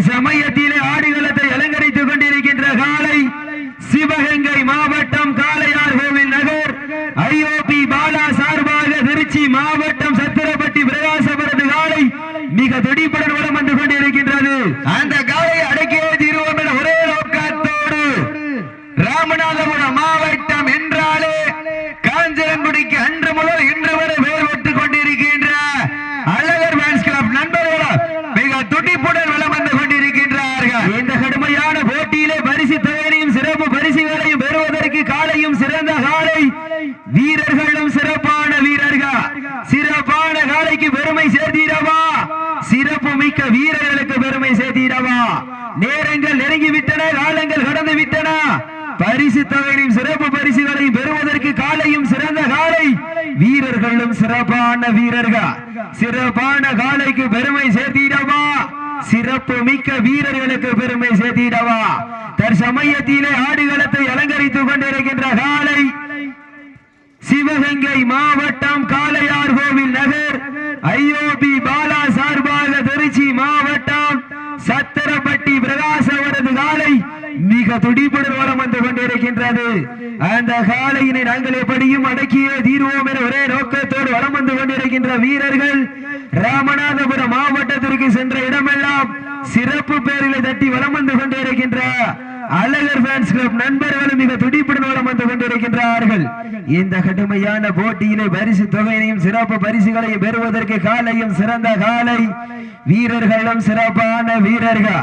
தற்சமயத்திலே ஆடுகளத்தை அலங்கரித்துக் கொண்டிருக்கின்ற காலை சிவகங்கை மாவட்ட காளையார் கோவில் நகர் ஐஓபி பாலா சார்பாக திருச்சி மாவட்டம் சத்திரப்பட்டி பிரகாசபுரத்து காலை மிக துடிப்புடன் வலம் வந்து கொண்டிருக்கின்றது அந்த காலை அடக்கியே தீருவோம் என ஒரே நோக்கத்தோடு ராமநாதபுரம் மாவட்டம் என்றாலே காஞ்சனங்குடிக்கு அன்று முதல் இன்று வரை வேர் விட்டுக் கொண்டிருக்கின்ற அழகர் ஃபேன்ஸ் கிளப் நண்பர்களும் மிக துடிப்புடன் வலம் வந்து கொண்டிருக்கின்றார்கள் இந்த கடுமையான போட்டியிலே பரிசு தொகையையும் சிறப்பு பரிசுகளையும் பெறுவதற்கு காலையும் சிறந்த காலை வீரர்களும் சிறப்பான வீரர்கள் சிறப்பான காலைக்கு பெருமை சேர்த்திடவா சிறப்பு மிக்க வீரர்களுக்கு பெருமை சேர்த்திடவா நேரங்கள் நெருங்கி விட்டன காலங்கள் கடந்து விட்டன பரிசு தொகையிலும் சிறப்பு பரிசுகளையும் பெறுவதற்கு காலையும் சிறந்த காலை வீரர்களும் சிறப்பான வீரர்கள் சிறப்பான காலைக்கு பெருமை சேர்த்திடவா? சிறப்பு மிக்க வீரர்களுக்கு பெருமை சேர்த்திடவா? தற்சமயத்திலே ஆடுகளத்தை அலங்கரித்துக் கொண்டிருக்கின்ற காலை சிவகங்கை மாவட்டம் காளையார் கோவில் நகர் ஐஓபி பாலா சார்பாக திருச்சி மாவட்டம் சத்திரப்பட்டி பிரகாசவரது காலை மிக துடிப்புடன் வரம் வந்து கொண்டிருக்கின்றது. அந்த காலையினை நாங்கள் எப்படியும் அடக்கியே தீர்வோம் என ஒரே நோக்கத்தோடு வலம் வந்து கொண்டிருக்கின்ற வீரர்கள் ராமநாதபுரம் மாவட்டத்திற்கு சென்ற இடமெல்லாம் சிறப்பு பேரிலை தட்டி வலம் வந்து கொண்டிருக்கின்ற அழகர் ஃபேன்ஸ் கிளப் நண்பர்களும் மிக துடிப்புடன் வலம் வந்து கொண்டிருக்கின்றார்கள். இந்த கடுமையான போட்டியிலே பரிசு தொகையினையும் சிறப்பு பரிசுகளையும் பெறுவதற்கு காலையும் சிறந்த காலை. வீரர்களும் சிறப்பான வீரர்கள்.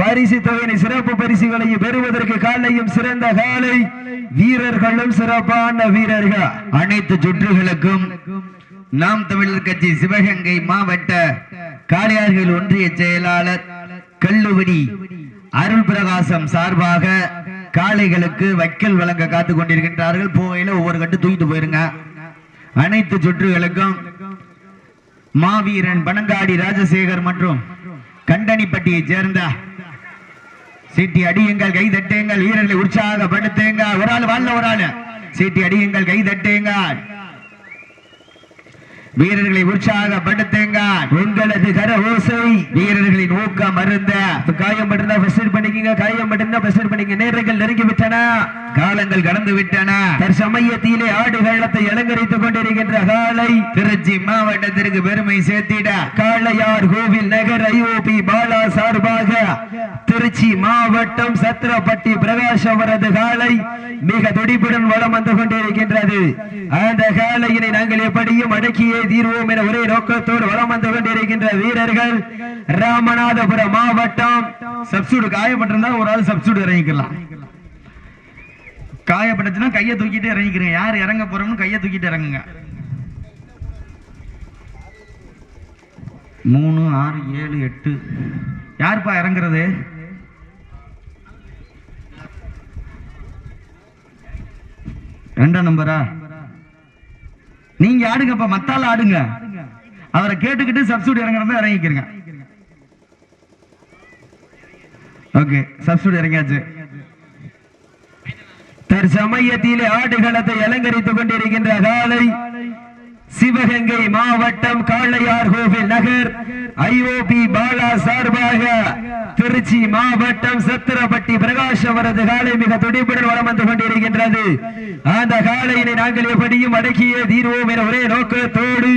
பரிசு தொகையின் சிறப்பு பரிசுகளையும் பெறுவதற்கு காலையும் சிறந்த காலை. வீரர்களும் சிறப்பான வீரர்கள். அனைத்து சுற்றுகளுக்கும் நாம் தமிழர் கட்சி சிவகங்கை மாவட்ட காளையார்கள் ஒன்றிய செயலாளர் கல்லுவடி அருள் பிரகாசம் சார்பாக காளைகளுக்கு வைக்கல் வழங்க காத்து கொண்டிருக்கின்றார்கள். போகையில ஒவ்வொரு கட்டு தூக்கிட்டு போயிருங்க. அனைத்து சுற்றுகளுக்கும் மாவீரன் பனங்காடி ராஜசேகர் மற்றும் கண்டனிப்பட்டியைச் சேர்ந்த சீட்டி அடியுங்கள் கை தட்டுங்கள் வீரர்களை உற்சாகப்படுத்துங்க ஒரு ஆள் வாழ்ல ஒரு ஆள். சீட்டி அடியுங்கள் கை தட்டுங்கள். வீரர்களை உற்சாகப்படுத்துங்க உங்களது கர ஓசை. வீரர்களின் ஊக்கம் மருந்த காயம் மட்டும்தான் பண்ணிக்கங்க காயம் மட்டும்தான் ஃபர்ஸ்ட் பண்ணிக்க நேரங்கள் நெருங்கி விட்டன காலங்கள் கடந்து விட்டன. தற்சமயத்திலே ஆடுகளத்தை அலங்கரித்துக் கொண்டிருக்கின்ற காலை திருச்சி மாவட்டத்திற்கு பெருமை சேர்த்திட. காளையார் கோவில் நகர் ஐஓபி பாலா சார்பாக திருச்சி மாவட்டம் சத்திரப்பட்டி பிரகாஷ் அவரது காலை மிக துடிப்புடன் வலம் வந்து கொண்டிருக்கின்றது. அந்த காலையினை நாங்கள் எப்படியும் அடக்கியே தீர்வோம் என ஒரே நோக்கத்தோடு வலம் வந்து கொண்டிருக்கின்ற வீரர்கள் ராமநாதபுரம் மாவட்டம். சப்சூடு காயப்பட்டிருந்தா ஒரு ஆள் சப்சூடு இறங்கிக்கலாம். காயப்பட்டுச்சுன்னா கையை தூக்கிட்டு இறங்கிக்கிறேன். யார் இறங்க போறோம்னு கையை தூக்கிட்டு இறங்குங்க. மூணு ஆறு ஏழு எட்டு. யாருப்பா இறங்குறது? ரெண்டாம் நம்பரா? நீங்க ஆடுங்கப்பா மத்தால ஆடுங்க. அவரை கேட்டுக்கிட்டு சப்சூட் இறங்குறதா இறங்கிக்கிறங்க. ஓகே சப்சூட் இறங்கியாச்சு. சமயத்திலே ஆடுகளத்தை அலங்கரித்துக் கொண்டிருக்கின்ற காலை சிவகங்கை மாவட்டம் காளையார் கோவில் நகர் ஐஓபி பாலா சார்பாக திருச்சி மாவட்டம் சத்திரப்பட்டி பிரகாஷ் அவரது காலை மிக துடிப்புடன் வளம் வந்து கொண்டிருக்கின்றது. அந்த காலையினை நாங்கள் எப்படியும் அடக்கியே தீர்வோம் என ஒரே நோக்கத்தோடு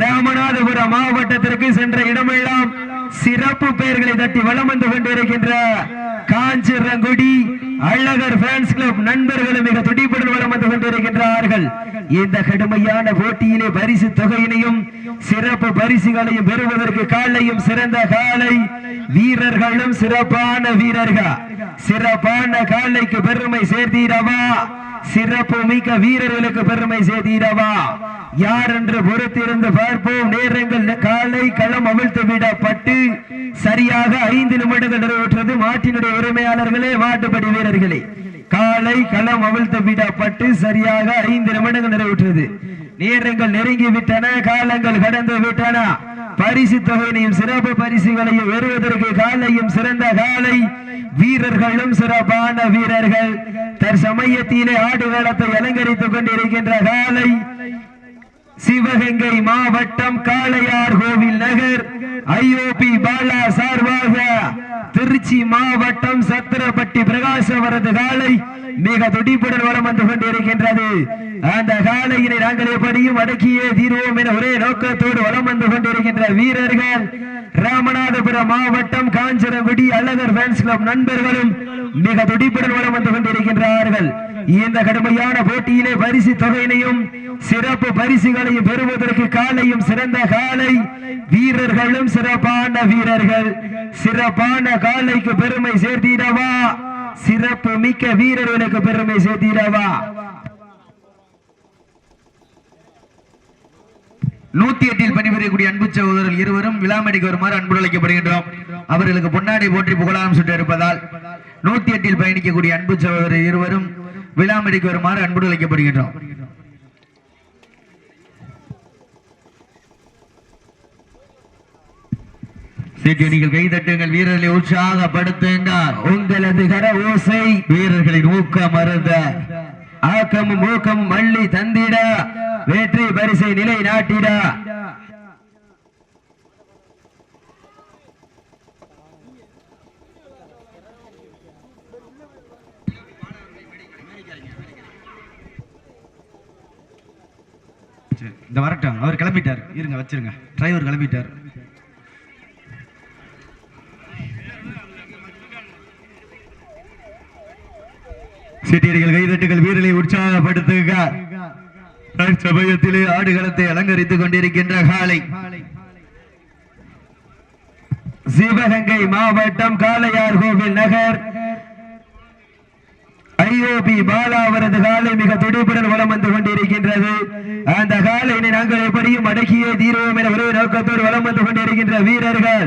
ராமநாதபுரம் மாவட்டத்திற்கு சென்ற இடமெல்லாம் சிறப்பு பெயர்களை தட்டி வளம் வந்து கொண்டிருக்கின்ற காஞ்சிரங்குடி அழகர் ஃபேன்ஸ் கிளப் நண்பர்களும் மிக துடிப்புடன் வலம் வந்து கொண்டிருக்கின்றார்கள். இந்த கடுமையான போட்டியிலே பரிசு தொகையினையும் சிறப்பு பரிசுகளையும் பெறுவதற்கு காலையும் சிறந்த காலை வீரர்களும் சிறப்பான வீரர்கள். சிறப்பான காலைக்கு பெருமை சேர்த்தீரவா? சிறப்பு மிக்க வீரர்களுக்கு பெருமை சேர்த்தீரவா? யார் என்று பொறுத்திருந்து பார்ப்போம். நேரங்கள் காலை களம் அவிழ்த்து விடப்பட்டு சரியாக ஐந்து நிமிடங்கள் நிறைவேற்றது. மாட்டினுடைய உரிமையாளர்களே மாட்டுப்படி வீரர்களே. காலை களம் அவிழ்த்து விடப்பட்டு சரியாக ஐந்து நிமிடங்கள் நிறைவேற்றது. நேரங்கள் நெருங்கி விட்டன காலங்கள் கடந்து விட்டன. பரிசு தொகையினையும் சிறப்பு பரிசுகளையும் வருவதற்கு காலையும் சிறந்த காலை. வீரர்களும் சிறப்பான வீரர்கள். தற்சமயத்திலே ஆடுகளத்தை அலங்கரித்துக் கொண்டிருக்கின்ற காலை. சிவகங்கை மாவட்டம் காளையார் கோவில் நகர். ஐஓபி பாலா சார்பாக திருச்சி மாவட்டம் சத்திரப்பட்டி பிரகாசவரது காலை மிக துடிப்புடன் வளம் வந்து கொண்டிருக்கின்றது. அந்த காலையினை நாங்கள் எப்படியும் அடக்கியே தீர்வோம் என ஒரே நோக்கத்தோடு வளம் வந்து கொண்டிருக்கின்ற வீரர்கள் ராமநாதபுரம் மாவட்டம் காஞ்சனகுடி அழகர் ஃபேன்ஸ் கிளப் நண்பர்களும் மிக துடிப்புடன் வளம் வந்து கொண்டிருக்கின்றார்கள். இந்த கடுமையான போட்டியிலே பரிசு தொகையினையும் சிறப்பு பரிசுகளையும் பெறுவதற்கு காலையும் சிறந்த காலை. வீரர்களும் சிறப்பான வீரர்கள். சிறப்பான காலைக்கு பெருமை சேர்த்திடவா? சிறப்பு மிக்க வீரர்களுக்கு பெருமை சேர்த்திடவா? நூத்தி எட்டில் பணிபுரியக்கூடிய அன்பு சகோதரர்கள் இருவரும் விழாமடிக்கு வருமாறு அன்பு அழைக்கப்படுகின்றோம். அவர்களுக்கு பொன்னாடி போற்றி புகழாரம் சுட்டு இருப்பதால் நூத்தி எட்டில் பயணிக்கக்கூடிய அன்பு சகோதரர் இருவரும் விழாமடிக்கு வருமாறு அன்பு அழைக்கப்படுகின்றோம். சீட்டியடிகள் கை தட்டுங்கள் வீரர்களை உற்சாகப்படுத்துங்கள். உங்களது கர ஓசை வீரர்களின் ஊக்கம் மருந்த ஆக்கமும் ஊக்கமும் அள்ளி தந்திட. வெற்றி பரிசை நிலை நாட்டிட. இந்த வரட்டும். அவர் கிளம்பிட்டார். இருங்க வச்சிருங்க. டிரைவர் கிளம்பிட்டார். சிட்டியடிகள் கைதட்டுகள் வீரலை உற்சாகப்படுத்துக. சமயத்திலே ஆடுகளத்தை அலங்கரித்துக் கொண்டிருக்கின்ற காலை. சிவகங்கை மாவட்டம் காளையார் கோவில் நகர். ஐஓபி பாலா அவரது காலை மிக துடிப்புடன் வளம் வந்து கொண்டிருக்கின்றது. அந்த காலையினை நாங்கள் எப்படியும் அடக்கியே தீர்வோம் என ஒரே நோக்கத்தோடு வளம் வந்து கொண்டிருக்கின்ற வீரர்கள்.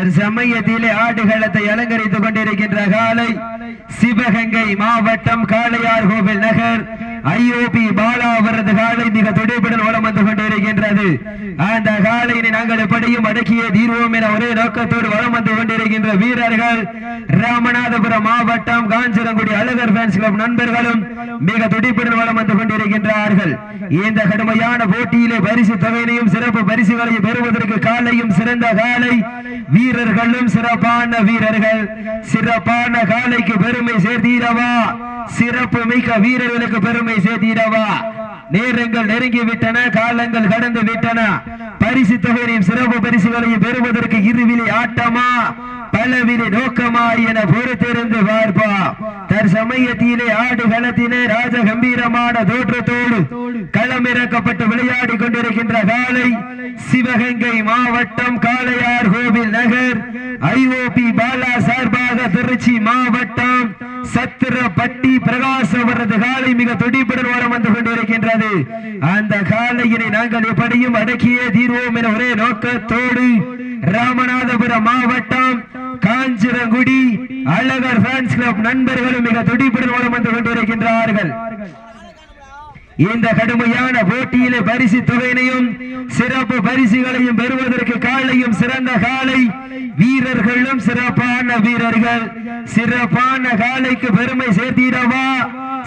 தற்சமயத்திலே ஆடுகளத்தை அலங்கரித்துக் கொண்டிருக்கின்ற காலை சிவகங்கை மாவட்டம் காளையார் கோவில் நகர் ஐஓபி பாலா அவரது காலை மிக துடிப்புடன் ஓலம் வந்து கொண்டிருக்கின்றது. அந்த காலையினை நாங்கள் எப்படியும் அடக்கியே தீர்வோம் என ஒரே நோக்கத்தோடு வளம் வந்து கொண்டிருக்கின்ற வீரர்கள் ராமநாதபுரம் மாவட்டம் காஞ்சிரங்குடி அழகர் ஃபேன்ஸ் கிளப் நண்பர்களும் மிக துடிப்புடன் வளம் வந்து கொண்டிருக்கின்றார்கள். இந்த கடுமையான போட்டியிலே பரிசு தொகையினையும் சிறப்பு பரிசுகளையும் பெறுவதற்கு காலையும் சிறந்த காலை வீரர்களும் சிறப்பான வீரர்கள். சிறப்பான காலைக்கு பெருமை சேர்த்தீரவா? சிறப்பு மிக்க வீரர்களுக்கு பெருமை சேர்த்தீரவா நேரங்கள் நெருங்கி விட்டன காலங்கள் கடந்து விட்டன. பரிசு தொகையின் சிறப்பு பரிசுகளையும் பெறுவதற்கு இருவிழி ஆட்டமா? பலவித நோக்கமா என பொறுத்திருந்து பார்ப்பா. தற்சமயத்திலே ஆடு களத்திலே ராஜ கம்பீரமான தோற்றத்தோடு களமிறக்கப்பட்டு விளையாடி கொண்டிருக்கின்ற காலை சிவகங்கை மாவட்டம் காளையார் கோவில் நகர். ஐஓபி பாலா சார்பாக திருச்சி மாவட்டம் சத்திரப்பட்டி பிரகாசவரது காலை மிக துடிப்புடன் வரம் வந்து கொண்டிருக்கின்றது. அந்த காலையினை நாங்கள் எப்படியும் அடக்கியே தீர்வோம் என ஒரே நோக்கத்தோடு ராமநாதபுரம் மாவட்டம் காஞ்சிரங்குடி அழகர் ஃபேன்ஸ் கிளப் நண்பர்களும் மிக துடிப்புடன் வலம் வந்து கொண்டிருக்கின்றார்கள் இந்த கடுமையான போட்டியிலே பரிசு தொகையினையும் சிறப்பு பரிசுகளையும் பெறுவதற்கு காலையும் சிறந்த காலை வீரர்களும் சிறப்பான வீரர்கள். சிறப்பான காலைக்கு பெருமை சேர்த்திடவா?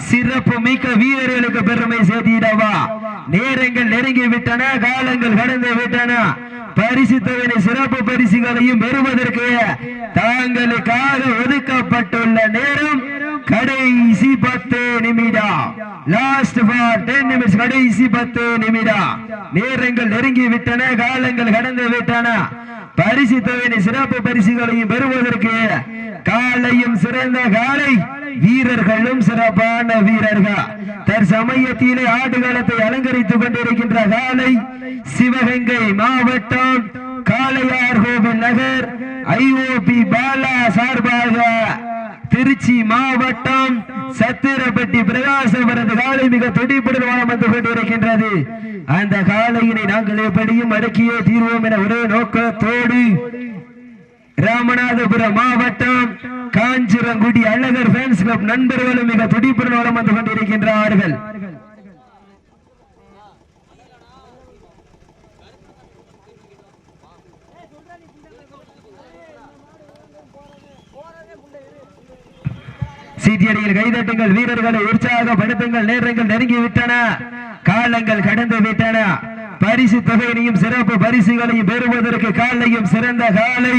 சிறப்பு மிக்க வீரர்களுக்கு பெருமை சேர்த்திடவா? நேரங்கள் நெருங்கி விட்டன காலங்கள் கடந்து விட்டன. பரிசு தொகையினை சிறப்பு பரிசுகளையும் பெறுவதற்கு தாங்களுக்காக ஒதுக்கப்பட்டுள்ள நேரம் கடைசி பத்து நிமிடம். லாஸ்ட் ஃபார் டென் நிமிஷம் கடைசி பத்து நிமிடம். நேரங்கள் நெருங்கி விட்டன காலங்கள் கடந்து விட்டன பரிசு தொகையை சிறப்பு பரிசுகளையும் பெறுவதற்கு காலையும் சிறந்த காலை வீரர்களும் சிறப்பான வீரர்கள். தற்சமயத்திலே ஆடுகளத்தை அலங்கரித்துக் கொண்டிருக்கின்ற காலை சிவகங்கை மாவட்டம் காளையார் கோவில் நகர் ஐஓபி பாலா சார்பாக திருச்சி மாவட்டம் சத்திரப்பட்டி பிரகாசவரது காலை மிக துடிப்புடன் வளம் வந்து கொண்டிருக்கின்றது. அந்த காலையினை நாங்கள் எப்படியும் அடக்கியே தீர்வோம் என ஒரே நோக்கத்தோடு ராமநாதபுரம் மாவட்டம் காஞ்சிரங்குடி அழகர் ஃபேன்ஸ் கிளப் நண்பர்களும் மிக துடிப்புடன் வளம் வந்து கொண்டிருக்கின்றார்கள். சீட்டியடியில் கைதட்டுங்கள் வீரர்களை உற்சாகப்படுத்துங்கள் நேரங்கள் நெருங்கி விட்டன காலங்கள் கடந்து விட்டன. பரிசு தொகையினையும் சிறப்பு பரிசுகளையும் பெறுவதற்கு காலையும் சிறந்த காலை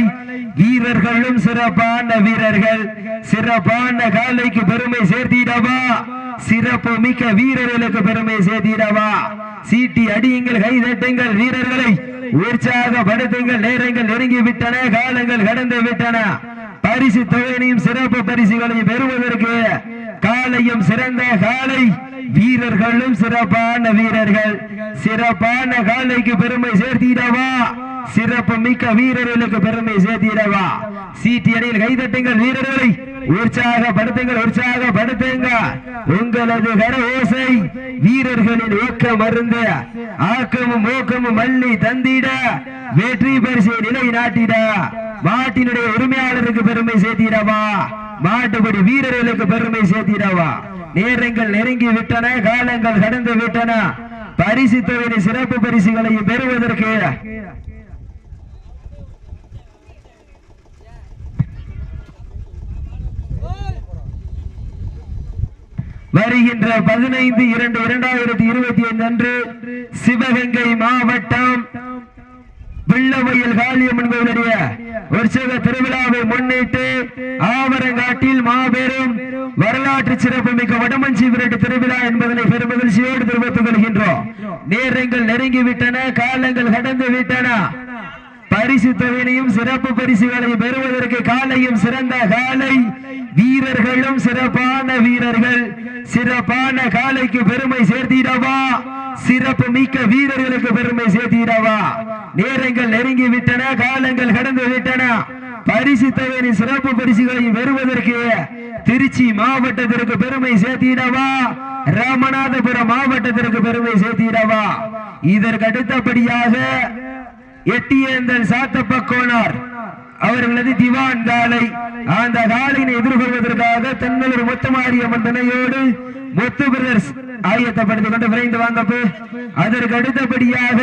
வீரர்களும் சிறப்பான வீரர்கள். சிறப்பான காலைக்கு பெருமை சேர்த்திடவா? சிறப்பு மிக்க வீரர்களுக்கு பெருமை சேர்த்திடவா? சீட்டி அடியுங்கள் கைதட்டுங்கள் வீரர்களை. உற்சாகப்படுத்துங்கள் நேரங்கள் நெருங்கி விட்டன காலங்கள் கடந்து விட்டன. பரிசு தொகையினையும் சிறப்பு பரிசுகளையும் பெறுவதற்கு காலையும் சிறந்த காலை. வீரர்களும் சிறப்பான வீரர்கள். சிறப்பான காலைக்கு பெருமை சேர்த்திடவா? சிறப்பு மிக்க வீரர்களுக்கு பெருமை சேர்த்திடவா. சீட்டி அடியில் கைதட்டுங்கள் வீரர்களை. உற்சாகப்படுத்துங்கள் உற்சாகப்படுத்துங்க உங்களது கர ஓசை வீரர்களின் ஊக்கம் மருந்து ஆக்கமும் ஊக்கமும் மல்லி தந்திட வெற்றி பரிசை நிலை நாட்டிட மாட்டினுடைய உரிமையாளருக்கு பெருமை சேர்த்திடவா. மாட்டுப்படி வீரர்களுக்கு பெருமை சேர்த்திடவா. நேரங்கள் நெருங்கி விட்டன காலங்கள் கடந்து விட்டன. பரிசு தொகையின் சிறப்பு பரிசுகளையும் பெறுவதற்கு வருகின்ற பதினைந்து இரண்டு இரண்டாயிரத்தி இருபத்தி ஐந்து அன்று சிவகங்கை மாவட்டம் பிள்ளவயல் காளியம்மன் கோவிலுடைய உற்சவ திருவிழாவை முன்னிட்டு ஆவரங்காட்டில் மாபெரும் வரலாற்று சிறப்புமிக்க வடமஞ்சி விரட்டு திருவிழா என்பதனை பெருமகிழ்ச்சியோடு தெரிவித்துக் கொள்கின்றோம். நேரங்கள் நெருங்கி விட்டன காலங்கள் கடந்து விட்டன பரிசு தொகையினையும் சிறப்பு பரிசுகளையும் பெறுவதற்கு காலையும் சிறந்த காலை வீரர்களும் சிறப்பான வீரர்கள். சிறப்பான காலைக்கு பெருமை சேர்த்திடவா? சிறப்பு மிக்க வீரர்களுக்கு பெருமை சேர்த்திடவா? நேரங்கள் நெருங்கி விட்டன காலங்கள் கடந்து விட்டன பரிசு சிறப்பு பரிசுகளையும் பெறுவதற்கு திருச்சி மாவட்டத்திற்கு பெருமை சேர்த்திடவா? ராமநாதபுரம் மாவட்டத்திற்கு பெருமை சேர்த்திடவா? இதற்கு அடுத்தபடியாக எட்டியந்தன் சாத்தப்ப கோனார் அவர்களது திவான் காலை அந்த காலையினை எதிர்கொள்வதற்காக தென்னலூர் முத்தமாரியம்மன் துணையோடு முத்து பிரதர்ஸ் ஆயத்தப்படுத்திக் கொண்டு விரைந்து வாங்கப்பு அதற்கு அடுத்தபடியாக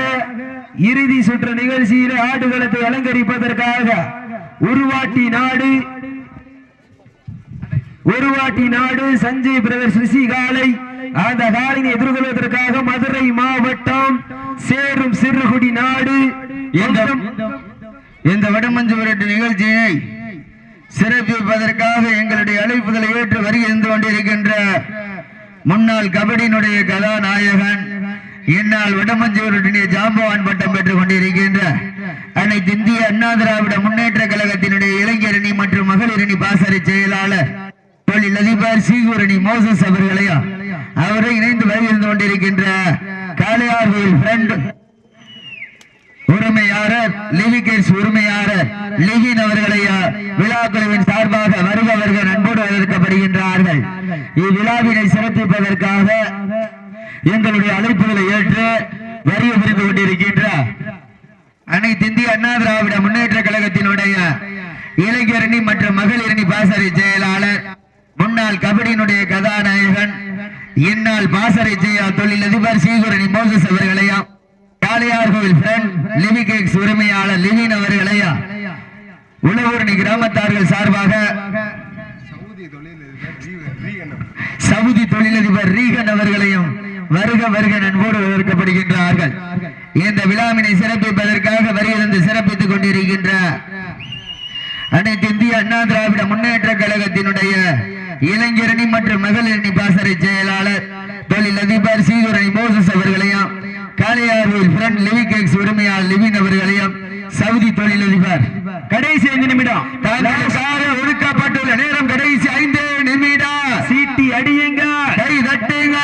இறுதி சுற்று நிகழ்ச்சியில் ஆடுகளத்தை அலங்கரிப்பதற்காக உருவாட்டி நாடு உருவாட்டி நாடு சஞ்சய் பிரதர்ஸ் ரிஷி காலை அந்த காலினை எதிர்கொள்வதற்காக மதுரை மாவட்டம் சேரும் சிறுகுடி நாடு. என்றும் இந்த வடமஞ்சு விரட்டு நிகழ்ச்சியை சிறப்பிப்பதற்காக எங்களுடைய அழைப்புதலை ஏற்று வருகின்ற கொண்டிருக்கின்ற முன்னாள் கபடியினுடைய கதாநாயகன் இந்நாள் வடமஞ்சு ஜாம்பவான் பட்டம் பெற்றுக் கொண்டிருக்கின்ற அனைத்து இந்திய அண்ணா திராவிட முன்னேற்ற கழகத்தினுடைய இளைஞரணி மற்றும் மகளிரணி பாசறை செயலாளர் தொழில் அதிபர் சீகுரணி மோசஸ் அவர்களையும் அவரை இணைந்து வருகின்ற கொண்டிருக்கின்ற காளையார்வில் ஃப்ரெண்ட் உரிமையாளர் லிவிகேட்ஸ் உரிமையாளர் லிகின் அவர்களை விழாக்குழுவின் சார்பாக வருக வருக நண்போடு வரவேற்கப்படுகின்றார்கள். இவ்விழாவினை சிறப்பிப்பதற்காக எங்களுடைய அழைப்புகளை ஏற்று வரிய புரிந்து கொண்டிருக்கின்ற அனைத்து இந்திய அண்ணா திராவிட முன்னேற்ற கழகத்தினுடைய இளைஞரணி மற்றும் மகளிரணி பாசறை செயலாளர் முன்னாள் கபடியினுடைய கதாநாயகன் இந்நாள் பாசறை செய்ய தொழிலதிபர் சீகுரணி மோசஸ் அவர்களையும் காளையார் கோவில் ஃப்ரெண்ட் லிவிகேக்ஸ் உரிமையாளர் லிவின் அவர்களையும் உழவூரணி கிராமத்தார்கள் சார்பாக சவுதி தொழிலதிபர் ரீகன் அவர்களையும் வருக வருக நண்போடு வரவேற்கப்படுகின்றார்கள். இந்த விழாவினை சிறப்பிப்பதற்காக வரியிலிருந்து சிறப்பித்துக் கொண்டிருக்கின்ற அனைத்து இந்திய அண்ணா திராவிட முன்னேற்ற கழகத்தினுடைய இளைஞரணி மற்றும் மகளிரணி பாசறை செயலாளர் தொழிலதிபர் சீதுரை மோசஸ் அவர்களையும் காளையாரூர் ஃப்ரெண்ட் லிவி கேக்ஸ் உரிமையாளர் லிவின் அவர்களையும் சவுதி தொழிலதிபர். கடைசி ஐந்து நிமிடம். ஒடுக்கப்பட்டுள்ள நேரம் கடைசி ஐந்து நிமிடம். சீட்டி அடியுங்க. கை தட்டுங்க.